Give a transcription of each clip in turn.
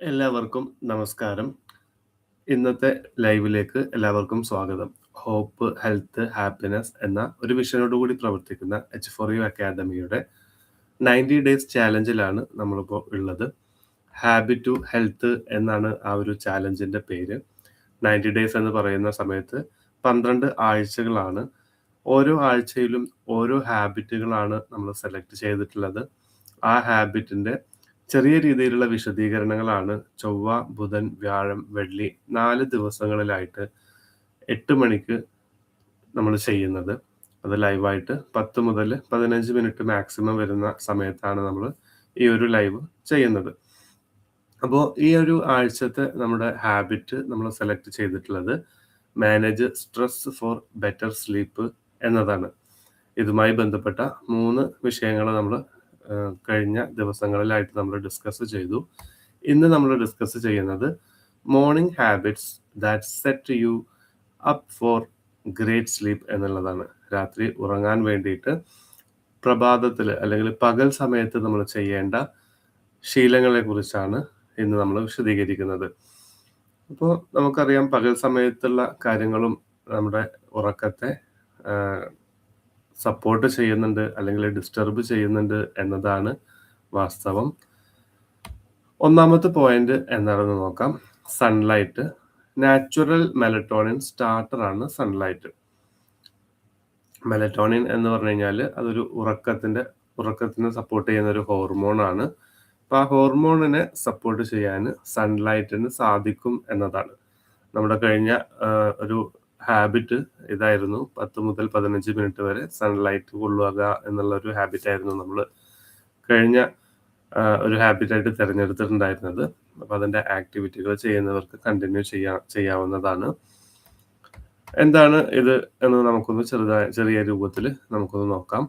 എല്ലാവർക്കും നമസ്കാരം. ഇന്നത്തെ ലൈവിലേക്ക് എല്ലാവർക്കും സ്വാഗതം. ഹോപ്പ്, ഹെൽത്ത്, ഹാപ്പിനെസ് എന്ന ഒരു വിഷനോട് കൂടി പ്രവർത്തിക്കുന്ന എച്ച് ഫോർ യു അക്കാദമിയുടെ 90 ഡേയ്സ് ചാലഞ്ചിലാണ് നമ്മളിപ്പോൾ ഉള്ളത്. ഹാബിറ്റ് ടു ഹെൽത്ത് എന്നാണ് ആ ഒരു ചാലഞ്ചിന്റെ പേര്. 90 ഡേയ്സ് എന്ന് പറയുന്ന സമയത്ത് 12 ആഴ്ചകളാണ്. ഓരോ ആഴ്ചയിലും ഓരോ ഹാബിറ്റുകളാണ് നമ്മൾ സെലക്ട് ചെയ്തിട്ടുള്ളത്. ആ ഹാബിറ്റിന്റെ ചെറിയ രീതിയിലുള്ള വിശദീകരണങ്ങളാണ് ചൊവ്വ, ബുധൻ, വ്യാഴം, വെള്ളി നാല് ദിവസങ്ങളിലായിട്ട് എട്ട് മണിക്ക് നമ്മൾ ചെയ്യുന്നത്. അത് ലൈവായിട്ട് 10 മുതൽ 15 മിനിറ്റ് മാക്സിമം വരുന്ന സമയത്താണ് നമ്മൾ ഈ ഒരു ലൈവ് ചെയ്യുന്നത്. അപ്പോൾ ഈ ഒരു ആഴ്ചത്തെ നമ്മുടെ ഹാബിറ്റ് നമ്മൾ സെലക്ട് ചെയ്തിട്ടുള്ളത് manage stress for better sleep എന്നതാണ്. ഇതുമായി ബന്ധപ്പെട്ട മൂന്ന് വിഷയങ്ങൾ നമ്മൾ കഴിഞ്ഞ ദിവസങ്ങളിലായിട്ട് നമ്മൾ ഡിസ്കസ് ചെയ്തു. ഇന്ന് നമ്മൾ ഡിസ്കസ് ചെയ്യുന്നത് morning habits that set you up for great sleep എന്നുള്ളതാണ്. രാത്രി ഉറങ്ങാൻ വേണ്ടിയിട്ട് പ്രഭാതത്തിൽ അല്ലെങ്കിൽ പകൽ സമയത്ത് നമ്മൾ ചെയ്യേണ്ട ശീലങ്ങളെ കുറിച്ചാണ് ഇന്ന് നമ്മൾ വിശദീകരിക്കുന്നത്. അപ്പോൾ നമുക്കറിയാം പകൽ സമയത്തുള്ള കാര്യങ്ങളും നമ്മുടെ ഉറക്കത്തെ സപ്പോർട്ട് ചെയ്യുന്നുണ്ട് അല്ലെങ്കിൽ ഡിസ്റ്റർബ് ചെയ്യുന്നുണ്ട് എന്നതാണ് വാസ്തവം. ഒന്നാമത്തെ പോയിന്റ് എന്താണെന്ന് നോക്കാം. സൺലൈറ്റ്. നാച്ചുറൽ മെലറ്റോണിൻ സ്റ്റാർട്ടർ ആണ് സൺലൈറ്റ്. മെലറ്റോണിൻ എന്ന് പറഞ്ഞു കഴിഞ്ഞാൽ അതൊരു ഉറക്കത്തിന്റെ ഉറക്കത്തിനെ സപ്പോർട്ട് ചെയ്യുന്ന ഒരു ഹോർമോൺ ആണ്. അപ്പൊ ആ ഹോർമോണിനെ സപ്പോർട്ട് ചെയ്യാൻ സൺലൈറ്റിന് സാധിക്കും എന്നതാണ്. നമ്മുടെ കഴിഞ്ഞ ഒരു ഹാബിറ്റ് ഇതായിരുന്നു 10 മുതൽ 15 മിനിറ്റ് വരെ സൺലൈറ്റ് കൊള്ളുക എന്നുള്ള ഒരു ഹാബിറ്റ് ആയിരുന്നു നമ്മൾ കഴിഞ്ഞ ഒരു ഹാബിറ്റ് ആയിട്ട് തിരഞ്ഞെടുത്തിട്ടുണ്ടായിരുന്നത്. അപ്പം അതിന്റെ ആക്ടിവിറ്റികൾ ചെയ്യുന്നവർക്ക് കണ്ടിന്യൂ ചെയ്യാ ചെയ്യാവുന്നതാണ്. എന്താണ് ഇത് എന്ന് നമുക്കൊന്ന് ചെറുതായ ചെറിയ രൂപത്തിൽ നമുക്കൊന്ന് നോക്കാം.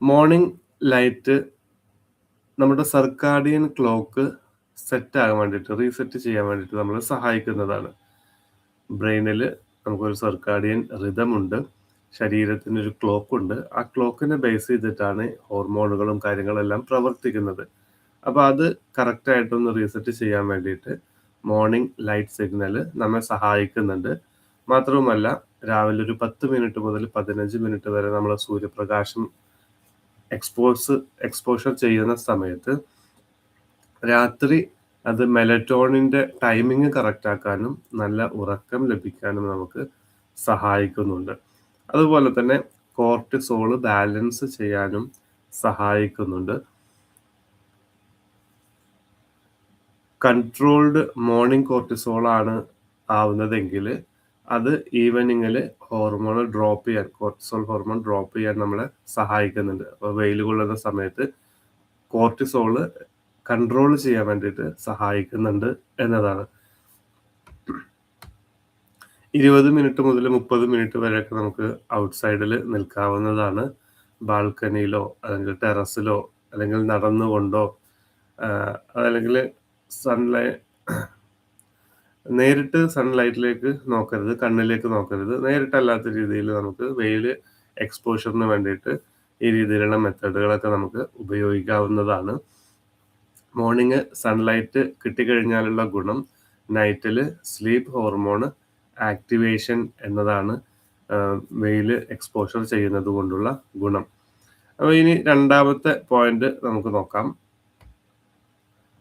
മോർണിംഗ് ലൈറ്റ് നമ്മുടെ സർക്കാഡിയൻ ക്ലോക്ക് സെറ്റ് ആകാൻ വേണ്ടിയിട്ട് റീസെറ്റ് ചെയ്യാൻ വേണ്ടിയിട്ട് നമ്മളെ സഹായിക്കുന്നതാണ്. ബ്രെയിനിൽ നമുക്കൊരു സർക്കാഡിയൻ റിതമുണ്ട്. ശരീരത്തിന് ഒരു ക്ലോക്ക് ഉണ്ട്. ആ ക്ലോക്കിനെ ബേസ് ചെയ്തിട്ടാണ് ഹോർമോണുകളും കാര്യങ്ങളെല്ലാം പ്രവർത്തിക്കുന്നത്. അപ്പോൾ അത് കറക്റ്റായിട്ടൊന്ന് റീസെറ്റ് ചെയ്യാൻ വേണ്ടിയിട്ട് മോർണിംഗ് ലൈറ്റ് സിഗ്നൽ നമ്മെ സഹായിക്കുന്നുണ്ട്. മാത്രവുമല്ല രാവിലെ ഒരു 10 മിനിറ്റ് മുതൽ 15 മിനിറ്റ് വരെ നമ്മൾ സൂര്യപ്രകാശം എക്സ്പോസ് എക്സ്പോഷർ ചെയ്യുന്ന സമയത്ത് രാത്രി അത് മെലറ്റോണിന്റെ ടൈമിങ് കറക്റ്റ് ആക്കാനും നല്ല ഉറക്കം ലഭിക്കാനും നമുക്ക് സഹായിക്കുന്നുണ്ട്. അതുപോലെ തന്നെ കോർട്ടിസോൾ ബാലൻസ് ചെയ്യാനും സഹായിക്കുന്നുണ്ട്. കൺട്രോൾഡ് മോർണിംഗ് കോർട്ടിസോൾ ആണ് ആവുന്നതെങ്കിൽ അത് ഈവനിങ്ങിൽ ഹോർമോൺ ഡ്രോപ്പ് ചെയ്യാൻ കോർട്ടിസോൾ ഹോർമോൺ ഡ്രോപ്പ് ചെയ്യാൻ നമ്മളെ സഹായിക്കുന്നുണ്ട്. അപ്പോൾ വെയിൽ കൊള്ളുന്ന സമയത്ത് കോർട്ടിസോൾ കൺട്രോൾ ചെയ്യാൻ വേണ്ടിയിട്ട് സഹായിക്കുന്നുണ്ട് എന്നതാണ്. 20 മിനിറ്റ് മുതൽ 30 മിനിറ്റ് വരെയൊക്കെ നമുക്ക് ഔട്ട്സൈഡിൽ നിൽക്കാവുന്നതാണ്. ബാൽക്കണിയിലോ അല്ലെങ്കിൽ ടെറസിലോ അല്ലെങ്കിൽ നടന്നുകൊണ്ടോ അതല്ലെങ്കിൽ സൺലൈ നേരിട്ട് സൺലൈറ്റിലേക്ക് നോക്കരുത്. കണ്ണിലേക്ക് നോക്കരുത്. നേരിട്ടല്ലാത്ത രീതിയിൽ നമുക്ക് വെയിൽ എക്സ്പോഷറിന് വേണ്ടിയിട്ട് ഈ രീതിയിലുള്ള മെത്തേഡുകളൊക്കെ നമുക്ക് ഉപയോഗിക്കാവുന്നതാണ്. മോർണിംഗ് സൺലൈറ്റ് കിട്ടിക്കഴിഞ്ഞാലുള്ള ഗുണം നൈറ്റിൽ സ്ലീപ്പ് ഹോർമോണ് ആക്ടിവേഷൻ എന്നതാണ് വെയിൽ എക്സ്പോഷർ ചെയ്യുന്നത് കൊണ്ടുള്ള ഗുണം. അപ്പോൾ ഇനി രണ്ടാമത്തെ പോയിന്റ് നമുക്ക് നോക്കാം.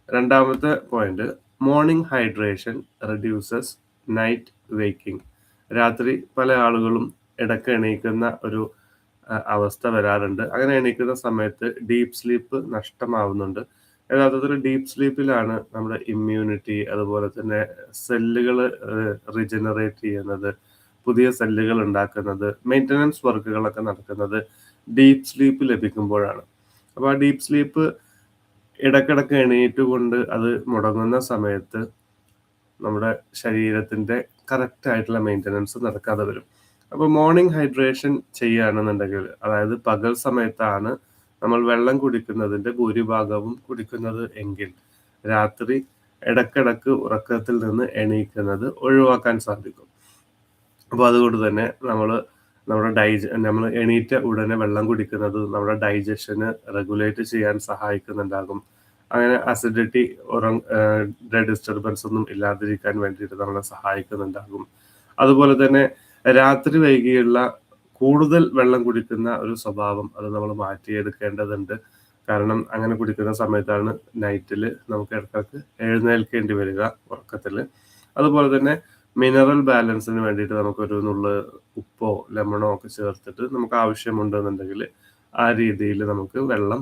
രണ്ടാമത്തെ point morning hydration reduces night waking. രാത്രി പല ആളുകളും ഇടയ്ക്ക് എണീക്കുന്ന ഒരു അവസ്ഥ വരാറുണ്ട്. അങ്ങനെ എണീക്കുന്ന സമയത്ത് ഡീപ്പ് സ്ലീപ്പ് നഷ്ടമാവുന്നുണ്ട്. യഥാർത്ഥത്തിൽ ഡീപ്പ് സ്ലീപ്പിലാണ് നമ്മുടെ ഇമ്മ്യൂണിറ്റി അതുപോലെ തന്നെ സെല്ലുകൾ റീജനറേറ്റ് ചെയ്യുന്നത്, പുതിയ സെല്ലുകൾ ഉണ്ടാക്കുന്നത്, മെയിന്റനൻസ് വർക്കുകളൊക്കെ നടക്കുന്നത് ഡീപ്പ് സ്ലീപ്പ് ലഭിക്കുമ്പോഴാണ്. അപ്പോൾ ആ ഡീപ്പ് സ്ലീപ്പ് ഇടയ്ക്കിടയ്ക്ക് എണീറ്റുകൊണ്ട് അത് മുടങ്ങുന്ന സമയത്ത് നമ്മുടെ ശരീരത്തിന്റെ കറക്റ്റ് ആയിട്ടുള്ള മെയിന്റനൻസ് നടക്കാതെ വരും. അപ്പോൾ മോർണിംഗ് ഹൈഡ്രേഷൻ ചെയ്യുകയാണെന്നുണ്ടെങ്കിൽ അതായത് പകൽ സമയത്താണ് നമ്മൾ വെള്ളം കുടിക്കുന്നതിന്റെ ഭൂരിഭാഗവും കുടിക്കുന്നത് എങ്കിൽ രാത്രി ഇടക്കിടക്ക് ഉറക്കത്തിൽ നിന്ന് എണീക്കുന്നത് ഒഴിവാക്കാൻ സാധിക്കും. അപ്പോൾ അതുകൊണ്ട് തന്നെ നമ്മൾ നമ്മുടെ ഡൈജ നമ്മൾ എണീറ്റ ഉടനെ വെള്ളം കുടിക്കുന്നത് നമ്മുടെ ഡൈജഷന് റെഗുലേറ്റ് ചെയ്യാൻ സഹായിക്കുന്നുണ്ടാകും. അങ്ങനെ അസിഡിറ്റി ഉറങ്ങ ഡിസ്റ്റർബൻസ് ഒന്നും ഇല്ലാതിരിക്കാൻ വേണ്ടിയിട്ട് നമ്മളെ സഹായിക്കുന്നുണ്ടാകും അതുപോലെ തന്നെ രാത്രി വൈകിയുള്ള കൂടുതൽ വെള്ളം കുടിക്കുന്ന ഒരു സ്വഭാവം അത് നമ്മൾ മാറ്റിയെടുക്കേണ്ടതുണ്ട്. കാരണം അങ്ങനെ കുടിക്കുന്ന സമയത്താണ് നൈറ്റിൽ നമുക്ക് ഇടക്കിടക്ക് എഴുന്നേൽക്കേണ്ടി വരിക ഉറക്കത്തിൽ അതുപോലെ തന്നെ മിനറൽ ബാലൻസിന് വേണ്ടിയിട്ട് നമുക്കൊരു നുള്ള് ഉപ്പോ ലെമണോ ഒക്കെ ചേർത്തിട്ട് നമുക്ക് ആവശ്യമുണ്ടെന്നുണ്ടെങ്കിൽ ആ രീതിയിൽ നമുക്ക് വെള്ളം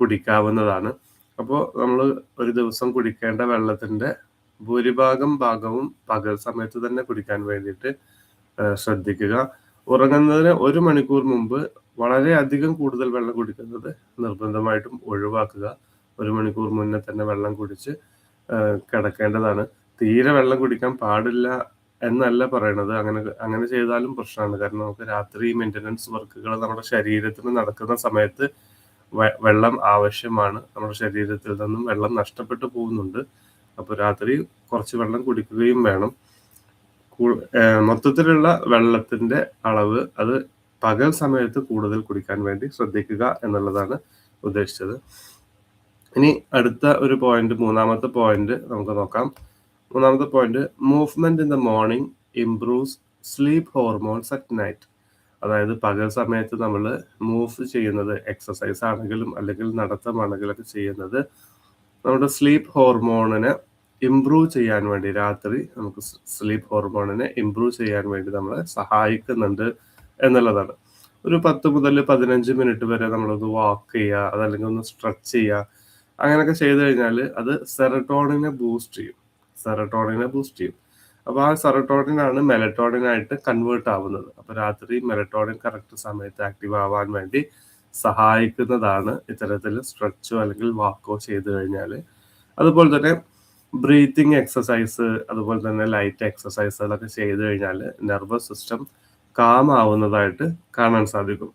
കുടിക്കാവുന്നതാണ്. അപ്പോൾ നമ്മൾ ഒരു ദിവസം കുടിക്കേണ്ട വെള്ളത്തിന്റെ ഭൂരിഭാഗം ഭാഗവും പകൽ സമയത്ത് തന്നെ കുടിക്കാൻ വേണ്ടിയിട്ട് ശ്രദ്ധിക്കുക. ഉറങ്ങുന്നതിന് ഒരു മണിക്കൂർ മുമ്പ് വളരെ അധികം കൂടുതൽ വെള്ളം കുടിക്കുന്നത് നിർബന്ധമായിട്ടും ഒഴിവാക്കുക. ഒരു മണിക്കൂർ മുന്നേ തന്നെ വെള്ളം കുടിച്ച് കിടക്കേണ്ടതാണ്. തീരെ വെള്ളം കുടിക്കാൻ പാടില്ല എന്നല്ല പറയണത്. അങ്ങനെ അങ്ങനെ ചെയ്താലും പ്രശ്നമാണ്. കാരണം നമുക്ക് രാത്രി മെയിന്റനൻസ് വർക്കുകൾ നമ്മുടെ ശരീരത്തിന് നടക്കുന്ന സമയത്ത് വെള്ളം ആവശ്യമാണ്. നമ്മുടെ ശരീരത്തിൽ നിന്നും വെള്ളം നഷ്ടപ്പെട്ടു പോകുന്നുണ്ട്. അപ്പോൾ രാത്രി കുറച്ച് വെള്ളം കുടിക്കുകയും വേണം. മൊത്തത്തിലുള്ള വെള്ളത്തിന്റെ അളവ് അത് പകൽ സമയത്ത് കൂടുതൽ കുടിക്കാൻ വേണ്ടി ശ്രദ്ധിക്കുക എന്നുള്ളതാണ് ഉദ്ദേശിച്ചത്. ഇനി അടുത്ത ഒരു പോയിന്റ് മൂന്നാമത്തെ പോയിന്റ് നമുക്ക് നോക്കാം. മൂന്നാമത്തെ point movement in the morning improves sleep hormones at night അതായത് പകൽ സമയത്ത് നമ്മൾ മൂവ് ചെയ്യുന്നത് എക്സസൈസ് ആണെങ്കിലും അല്ലെങ്കിൽ നടത്തമാണെങ്കിലും ഒക്കെ ചെയ്യുന്നത് നമ്മുടെ സ്ലീപ്പ് ഹോർമോണിനെ ഇംപ്രൂവ് ചെയ്യാൻ വേണ്ടി രാത്രി നമുക്ക് സ്ലീപ്പ് ഹോർമോണിനെ ഇംപ്രൂവ് ചെയ്യാൻ വേണ്ടി നമ്മളെ സഹായിക്കുന്നുണ്ട് എന്നുള്ളതാണ്. ഒരു പത്ത് മുതൽ പതിനഞ്ച് മിനിറ്റ് വരെ നമ്മളൊന്ന് വാക്ക് ചെയ്യുക അതല്ലെങ്കിൽ ഒന്ന് സ്ട്രെച്ച് ചെയ്യുക അങ്ങനെയൊക്കെ ചെയ്തു കഴിഞ്ഞാൽ അത് സെറട്ടോണിനെ ബൂസ്റ്റ് ചെയ്യും. സെറട്ടോണിനെ ബൂസ്റ്റ് ചെയ്യും. അപ്പോൾ ആ സെറട്ടോണിനാണ് മെലറ്റോണിനായിട്ട് കൺവേർട്ട് ആവുന്നത്. അപ്പോൾ രാത്രി മെലറ്റോണിൻ കറക്റ്റ് സമയത്ത് ആക്റ്റീവ് ആവാൻ വേണ്ടി സഹായിക്കുന്നതാണ് ഇത്തരത്തിൽ സ്ട്രെച്ചോ അല്ലെങ്കിൽ വാക്കോ ചെയ്തു കഴിഞ്ഞാൽ. അതുപോലെ തന്നെ ബ്രീത്തിങ് എക്സസൈസ് അതുപോലെ തന്നെ ലൈറ്റ് എക്സസൈസുകളൊക്കെ ചെയ്തു കഴിഞ്ഞാൽ നെർവസ് സിസ്റ്റം കാം ആവുന്നതായിട്ട് കാണാൻ സാധിക്കും.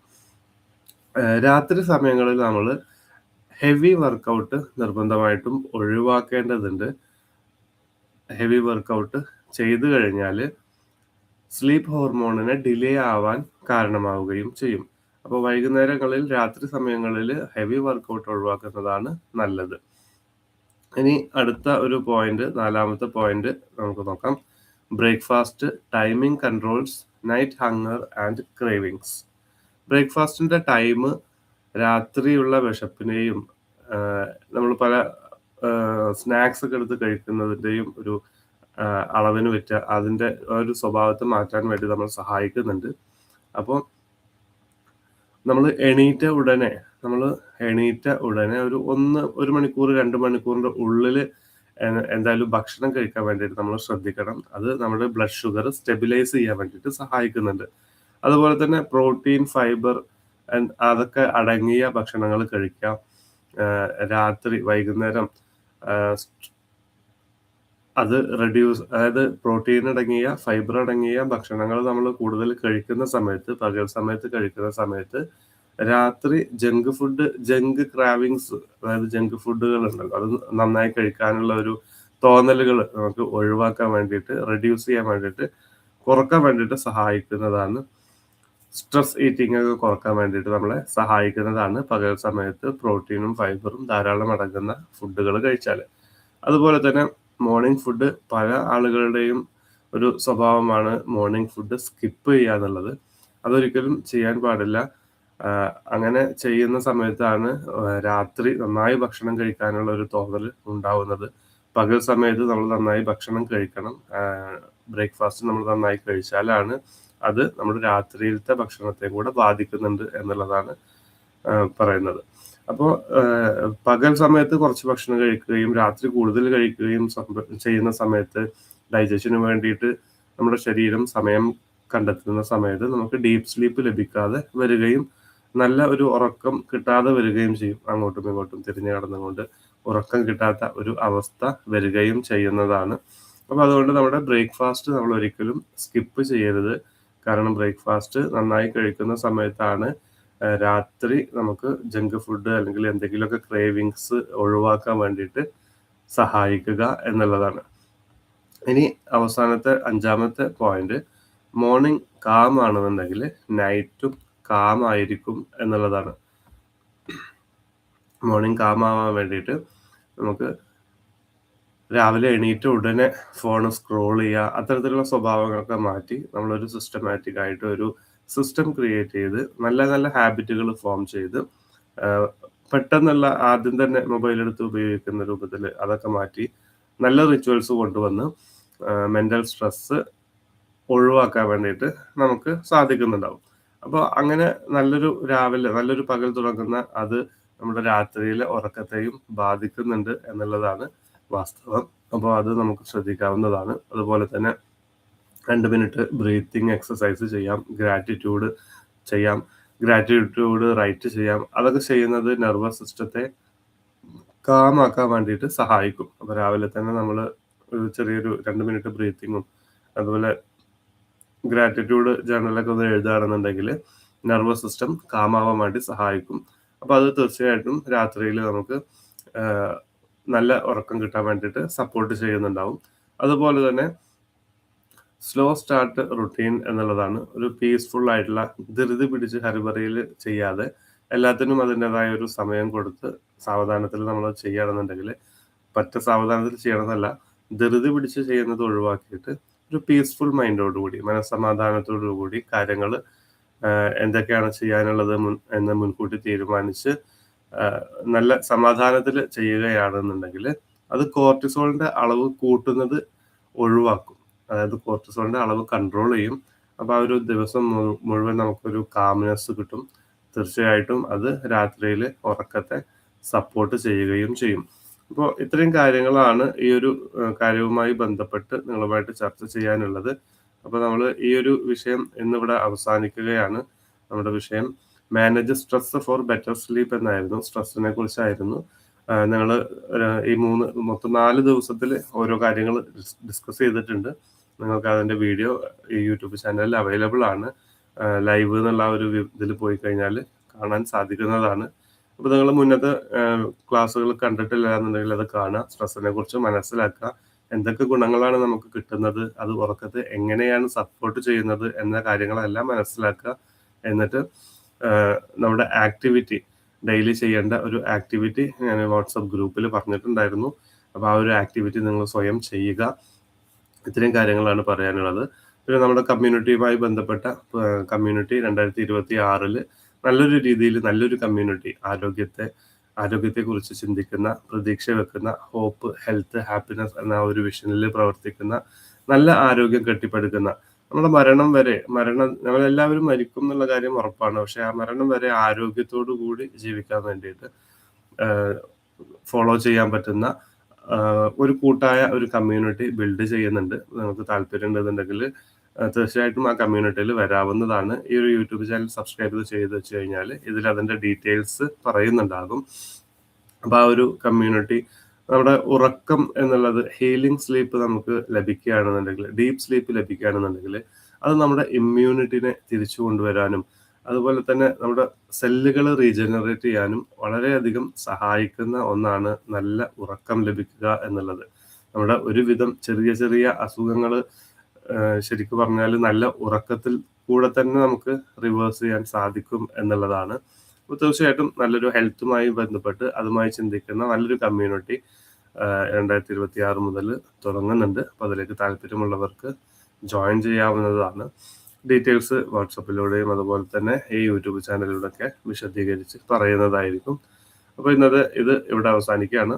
രാത്രി സമയങ്ങളിൽ നമ്മൾ ഹെവി വർക്കൗട്ട് നിർബന്ധമായിട്ടും ഒഴിവാക്കേണ്ടതുണ്ട്. ഹെവി വർക്കൗട്ട് ചെയ്തു കഴിഞ്ഞാൽ സ്ലീപ്പ് ഹോർമോണിനെ ഡിലേ ആവാൻ കാരണമാവുകയും ചെയ്യും. അപ്പോൾ വൈകുന്നേരങ്ങളിൽ രാത്രി സമയങ്ങളിൽ ഹെവി വർക്കൗട്ട് ഒഴിവാക്കുന്നതാണ് നല്ലത്. ഇനി അടുത്ത ഒരു പോയിന്റ് നാലാമത്തെ പോയിന്റ് നമുക്ക് നോക്കാം. Breakfast timing controls night hunger and cravings ബ്രേക്ക്ഫാസ്റ്റിന്റെ time രാത്രിയുള്ള വിശപ്പിനെയും നമ്മൾ പല സ്നാക്സ് ഒക്കെ എടുത്ത് കഴിക്കുന്നതിന്റെയും ഒരു അളവിന് വെച്ച് അതിന്റെ ഒരു സ്വഭാവത്തെ മാറ്റാൻ വേണ്ടി നമ്മൾ സഹായിക്കുന്നുണ്ട്. അപ്പോൾ നമ്മൾ എണീറ്റ ഉടനെ നമ്മൾ എണീറ്റ ഉടനെ ഒരു ഒന്ന് ഒരു മണിക്കൂർ രണ്ട് മണിക്കൂറിന്റെ ഉള്ളിൽ എന്തായാലും ഭക്ഷണം കഴിക്കാൻ വേണ്ടിയിട്ട് നമ്മൾ ശ്രദ്ധിക്കണം. അത് നമ്മുടെ ബ്ലഡ് ഷുഗർ സ്റ്റെബിലൈസ് ചെയ്യാൻ വേണ്ടിയിട്ട് സഹായിക്കുന്നുണ്ട്. അതുപോലെ തന്നെ പ്രോട്ടീൻ ഫൈബർ അതൊക്കെ അടങ്ങിയ ഭക്ഷണങ്ങൾ കഴിക്കാം. രാത്രി വൈകുന്നേരം അത് റെഡ്യൂസ് അതായത് പ്രോട്ടീൻ അടങ്ങിയ ഫൈബർ അടങ്ങിയ ഭക്ഷണങ്ങൾ നമ്മൾ കൂടുതൽ കഴിക്കുന്ന സമയത്ത് പകൽ സമയത്ത് കഴിക്കുന്ന സമയത്ത് രാത്രി ജങ്ക് ഫുഡ് ജങ്ക് ക്രാവിങ്സ് അതായത് ജങ്ക് ഫുഡുകൾ ഉണ്ടല്ലോ. അത് നന്നായി കഴിക്കാനുള്ള ഒരു തോന്നലുകൾ നമുക്ക് ഒഴിവാക്കാൻ വേണ്ടിയിട്ട് റെഡ്യൂസ് ചെയ്യാൻ വേണ്ടിയിട്ട് കുറയ്ക്കാൻ വേണ്ടിയിട്ട് സഹായിക്കുന്നതാണ്. സ്ട്രെസ് ഈറ്റിംഗ് ഒക്കെ കുറയ്ക്കാൻ വേണ്ടിയിട്ട് നമ്മളെ സഹായിക്കുന്നതാണ് പകൽ സമയത്ത് പ്രോട്ടീനും ഫൈബറും ധാരാളം അടങ്ങുന്ന ഫുഡുകൾ കഴിച്ചാൽ അതുപോലെ തന്നെ മോർണിംഗ് ഫുഡ് പല ആളുകളുടെയും ഒരു സ്വഭാവമാണ് മോർണിംഗ് ഫുഡ് സ്കിപ്പ് ചെയ്യുക എന്നുള്ളത്. അതൊരിക്കലും ചെയ്യാൻ പാടില്ല. അങ്ങനെ ചെയ്യുന്ന സമയത്താണ് രാത്രി നന്നായി ഭക്ഷണം കഴിക്കാനുള്ള ഒരു തോന്നൽ ഉണ്ടാവുന്നത്. പകൽ സമയത്ത് നമ്മൾ നന്നായി ഭക്ഷണം കഴിക്കണം. ബ്രേക്ക്ഫാസ്റ്റ് നമ്മൾ നന്നായി കഴിച്ചാലാണ് അത് നമ്മുടെ രാത്രിയിലത്തെ ഭക്ഷണത്തെ കൂടെ ബാധിക്കുന്നുണ്ട് എന്നുള്ളതാണ് പറയുന്നത്. അപ്പോൾ പകൽ സമയത്ത് കുറച്ച് ഭക്ഷണം കഴിക്കുകയും രാത്രി കൂടുതൽ കഴിക്കുകയും ചെയ്യുന്ന സമയത്ത് ഡൈജഷന് വേണ്ടിയിട്ട് നമ്മുടെ ശരീരം സമയം കണ്ടെത്തുന്ന സമയത്ത് നമുക്ക് ഡീപ്പ് സ്ലീപ്പ് ലഭിക്കാതെ വരികയും നല്ല ഒരു ഉറക്കം കിട്ടാതെ വരികയും ചെയ്യും. അങ്ങോട്ടും ഇങ്ങോട്ടും തിരിഞ്ഞു കടന്നുകൊണ്ട് ഉറക്കം കിട്ടാത്ത ഒരു അവസ്ഥ വരികയും ചെയ്യുന്നതാണ്. അപ്പോൾ അതുകൊണ്ട് നമ്മുടെ ബ്രേക്ക്ഫാസ്റ്റ് നമ്മൾ ഒരിക്കലും സ്കിപ്പ് ചെയ്യരുത്. കാരണം ബ്രേക്ക്ഫാസ്റ്റ് നന്നായി കഴിക്കുന്ന സമയത്താണ് രാത്രി നമുക്ക് ജങ്ക് ഫുഡ് അല്ലെങ്കിൽ എന്തെങ്കിലുമൊക്കെ ക്രേവിങ്സ് ഒഴിവാക്കാൻ വേണ്ടിയിട്ട് സഹായിക്കുക എന്നുള്ളതാണ്. ഇനി അവസാനത്തെ അഞ്ചാമത്തെ പോയിന്റ് മോർണിംഗ് കാം ആണെന്നുണ്ടെങ്കിൽ നൈറ്റും കാം ആയിരിക്കും എന്നുള്ളതാണ്. മോർണിംഗ് കാം ആവാൻ വേണ്ടിയിട്ട് നമുക്ക് രാവിലെ എണീറ്റ് ഉടനെ ഫോൺ സ്ക്രോൾ ചെയ്യുക അത്തരത്തിലുള്ള സ്വഭാവങ്ങളൊക്കെ മാറ്റി നമ്മളൊരു സിസ്റ്റമാറ്റിക് ആയിട്ട് ഒരു സിസ്റ്റം ക്രിയേറ്റ് ചെയ്ത് നല്ല നല്ല ഹാബിറ്റുകൾ ഫോം ചെയ്ത് പെട്ടെന്നുള്ള ആദ്യം തന്നെ മൊബൈൽ എടുത്ത് ഉപയോഗിക്കുന്ന രൂപത്തിൽ അതൊക്കെ മാറ്റി നല്ല റിച്വൽസ് കൊണ്ടുവന്ന് മെന്റൽ സ്ട്രെസ് ഒഴിവാക്കാൻ വേണ്ടിയിട്ട് നമുക്ക് സാധിക്കുന്നുണ്ടാവും. അപ്പോൾ അങ്ങനെ നല്ലൊരു രാവിലെ നല്ലൊരു പകൽ തുടങ്ങുന്ന അത് നമ്മുടെ രാത്രിയിലെ ഉറക്കത്തെയും ബാധിക്കുന്നുണ്ട് എന്നുള്ളതാണ് വാസ്തവം. അപ്പോൾ അത് നമുക്ക് ശ്രദ്ധിക്കാവുന്നതാണ്. അതുപോലെ തന്നെ രണ്ട് മിനിറ്റ് ബ്രീത്തിങ് എക്സസൈസ് ചെയ്യാം ഗ്രാറ്റിറ്റ്യൂഡ് ചെയ്യാം ഗ്രാറ്റിറ്റ്യൂഡ് റൈറ്റ് ചെയ്യാം. അതൊക്കെ ചെയ്യുന്നത് നെർവസ് സിസ്റ്റത്തെ കാമാക്കാൻ വേണ്ടിയിട്ട് സഹായിക്കും. അപ്പോൾ രാവിലെ തന്നെ നമ്മൾ ചെറിയൊരു രണ്ട് മിനിറ്റ് ബ്രീത്തിങ്ങും അതുപോലെ ഗ്രാറ്റിറ്റ്യൂഡ് ജേണലൊക്കെ ഒന്ന് എഴുതുകയാണെന്നുണ്ടെങ്കിൽ നെർവസ് സിസ്റ്റം കാമാവാൻ വേണ്ടി സഹായിക്കും. അപ്പോൾ അത് തീർച്ചയായിട്ടും രാത്രിയിൽ നമുക്ക് നല്ല ഉറക്കം കിട്ടാൻ വേണ്ടിയിട്ട് സപ്പോർട്ട് ചെയ്യുന്നുണ്ടാവും. അതുപോലെ തന്നെ സ്ലോ സ്റ്റാർട്ട് റുട്ടീൻ എന്നുള്ളതാണ്. ഒരു പീസ്ഫുൾ ആയിട്ടുള്ള ധൃതി പിടിച്ച് ഹരിബറിയിൽ ചെയ്യാതെ എല്ലാത്തിനും അതിന്റെതായ ഒരു സമയം കൊടുത്ത് സാവധാനത്തിൽ നമ്മൾ ചെയ്യണമെന്നുണ്ടെങ്കിൽ പറ്റ സാവധാനത്തിൽ ചെയ്യണമെന്നല്ല ധൃതി പിടിച്ച് ചെയ്യുന്നത് ഒഴിവാക്കിയിട്ട് ഒരു പീസ്ഫുൾ മൈൻഡോടുകൂടി മനസ്സമാധാനത്തോടുകൂടി കാര്യങ്ങൾ എന്തൊക്കെയാണ് ചെയ്യാനുള്ളത് മുൻ എന്ന് മുൻകൂട്ടി തീരുമാനിച്ച് നല്ല സമാധാനത്തിൽ ചെയ്യുകയാണെന്നുണ്ടെങ്കിൽ അത് കോർട്ടിസോളിന്റെ അളവ് കൂട്ടുന്നത് ഒഴിവാക്കും. അതായത് കോർട്ടിസോളിന്റെ അളവ് കൺട്രോൾ ചെയ്യും. അപ്പോൾ ആ ഒരു ദിവസം മുഴുവൻ നമുക്കൊരു കാംനെസ് കിട്ടും. തീർച്ചയായിട്ടും അത് രാത്രിയിൽ ഉറക്കത്തെ സപ്പോർട്ട് ചെയ്യുകയും ചെയ്യും. അപ്പോൾ ഇത്രയും കാര്യങ്ങളാണ് ഈ ഒരു കാര്യവുമായി ബന്ധപ്പെട്ട് നിങ്ങളുമായിട്ട് ചർച്ച ചെയ്യാനുള്ളത്. അപ്പോൾ നമ്മൾ ഈ ഒരു വിഷയം ഇന്നിവിടെ അവസാനിക്കുകയാണ്. നമ്മുടെ വിഷയം manage stress for better sleep എന്നായിരുന്നു. സ്ട്രെസ്സിനെ കുറിച്ചായിരുന്നു. നിങ്ങൾ ഈ മൂന്ന് മൊത്തം നാല് ദിവസത്തിൽ ഓരോ കാര്യങ്ങൾ ഡിസ്കസ് ചെയ്തിട്ടുണ്ട്. നിങ്ങൾക്ക് അതിന്റെ വീഡിയോ ഈ യൂട്യൂബ് ചാനലിൽ അവൈലബിൾ ആണ്. ലൈവ് എന്നുള്ള ഒരു ഇതിൽ പോയി കഴിഞ്ഞാൽ കാണാൻ സാധിക്കുന്നതാണ്. അപ്പോൾ നിങ്ങൾ മുന്നത്തെ ക്ലാസ്സുകൾ കണ്ടിട്ടില്ല എന്നുണ്ടെങ്കിൽ അത് കാണുക. സ്ട്രെസ്സിനെ കുറിച്ച് മനസ്സിലാക്കുക. എന്തൊക്കെ ഗുണങ്ങളാണ് നമുക്ക് കിട്ടുന്നത്? അത് ഉറക്കത്തെ എങ്ങനെയാണ് സപ്പോർട്ട് ചെയ്യുന്നത്? എന്ന കാര്യങ്ങളെല്ലാം മനസ്സിലാക്കുക. എന്നിട്ട് നമ്മുടെ ആക്ടിവിറ്റി ഡെയിലി ചെയ്യേണ്ട ഒരു ആക്ടിവിറ്റി ഞാൻ വാട്സപ്പ് ഗ്രൂപ്പിൽ പറഞ്ഞിട്ടുണ്ടായിരുന്നു. അപ്പോൾ ആ ഒരു ആക്ടിവിറ്റി നിങ്ങൾ സ്വയം ചെയ്യുക. ഇത്രയും കാര്യങ്ങളാണ് പറയാനുള്ളത്. പിന്നെ നമ്മുടെ കമ്മ്യൂണിറ്റിയുമായി ബന്ധപ്പെട്ട കമ്മ്യൂണിറ്റി രണ്ടായിരത്തി ഇരുപത്തി ആറിൽ നല്ലൊരു രീതിയിൽ നല്ലൊരു കമ്മ്യൂണിറ്റി ആരോഗ്യത്തെ ആരോഗ്യത്തെക്കുറിച്ച് ചിന്തിക്കുന്ന പ്രതീക്ഷ വെക്കുന്ന ഹോപ്പ് ഹെൽത്ത് ഹാപ്പിനെസ് എന്ന ഒരു വിഷനിൽ പ്രവർത്തിക്കുന്ന നല്ല ആരോഗ്യം കെട്ടിപ്പടുക്കുന്ന നമ്മുടെ മരണം വരെ മരണം നമ്മളെല്ലാവരും മരിക്കും എന്നുള്ള കാര്യം ഉറപ്പാണ്. പക്ഷെ ആ മരണം വരെ ആരോഗ്യത്തോടു കൂടി ജീവിക്കാൻ വേണ്ടിയിട്ട് ഫോളോ ചെയ്യാൻ പറ്റുന്ന ഒരു കൂട്ടായ ഒരു കമ്മ്യൂണിറ്റി ബിൽഡ് ചെയ്യുന്നുണ്ട്. നമുക്ക് താല്പര്യം ഉണ്ടെന്നുണ്ടെങ്കിൽ തീർച്ചയായിട്ടും ആ കമ്മ്യൂണിറ്റിയിൽ വരാവുന്നതാണ്. ഈ ഒരു യൂട്യൂബ് ചാനൽ സബ്സ്ക്രൈബ് ചെയ്ത് വെച്ച് കഴിഞ്ഞാൽ ഇതിൽ അതിന്റെ ഡീറ്റെയിൽസ് പറയുന്നുണ്ടാകും. അപ്പോൾ ആ ഒരു കമ്മ്യൂണിറ്റി നമ്മുടെ ഉറക്കം എന്നുള്ളത് ഹീലിംഗ് സ്ലീപ്പ് നമുക്ക് ലഭിക്കുകയാണെന്നുണ്ടെങ്കിൽ ഡീപ്പ് സ്ലീപ്പ് ലഭിക്കുകയാണെന്നുണ്ടെങ്കിൽ അത് നമ്മുടെ ഇമ്മ്യൂണിറ്റിനെ തിരിച്ചു കൊണ്ടുവരാനും അതുപോലെ തന്നെ നമ്മുടെ സെല്ലുകൾ റീജനറേറ്റ് ചെയ്യാനും വളരെയധികം സഹായിക്കുന്ന ഒന്നാണ് നല്ല ഉറക്കം ലഭിക്കുക എന്നുള്ളത്. നമ്മുടെ ഒരുവിധം ചെറിയ ചെറിയ അസുഖങ്ങൾ ശരിക്കും പറഞ്ഞാൽ നല്ല ഉറക്കത്തിൽ കൂടെ തന്നെ നമുക്ക് റിവേഴ്സ് ചെയ്യാൻ സാധിക്കും എന്നുള്ളതാണ് തീർച്ചയായിട്ടും നല്ലൊരു ഹെൽത്തുമായി ബന്ധപ്പെട്ട് അതുമായി ചിന്തിക്കുന്ന നല്ലൊരു കമ്മ്യൂണിറ്റി രണ്ടായിരത്തി ഇരുപത്തി ആറ് മുതൽ തുടങ്ങുന്നുണ്ട്. അപ്പോൾ അതിലേക്ക് താല്പര്യമുള്ളവർക്ക് ജോയിൻ ചെയ്യാവുന്നതാണ്. ഡീറ്റെയിൽസ് വാട്സപ്പിലൂടെയും അതുപോലെ തന്നെ ഈ യൂട്യൂബ് ചാനലിലൂടെയൊക്കെ വിശദീകരിച്ച് പറയുന്നതായിരിക്കും. അപ്പോൾ ഇന്നത് ഇത് ഇവിടെ അവസാനിക്കുകയാണ്.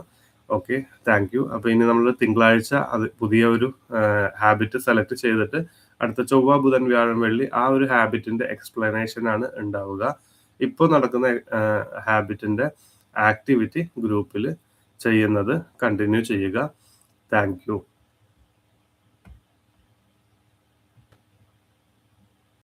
Okay thank you. അപ്പോൾ ഇനി നമ്മൾ തിങ്കളാഴ്ച അത് പുതിയ ഒരു ഹാബിറ്റ് സെലക്ട് ചെയ്തിട്ട് അടുത്ത ചൊവ്വ ബുധൻ വ്യാഴം വെള്ളി ആ ഒരു ഹാബിറ്റിന്റെ എക്സ്പ്ലനേഷൻ ആണ് ഉണ്ടാവുക. ഇപ്പോൾ നടക്കുന്ന ഹാബിറ്റിന്റെ ആക്ടിവിറ്റി ഗ്രൂപ്പിൽ ചെയ്യുന്നത് കണ്ടിന്യൂ ചെയ്യുക. താങ്ക്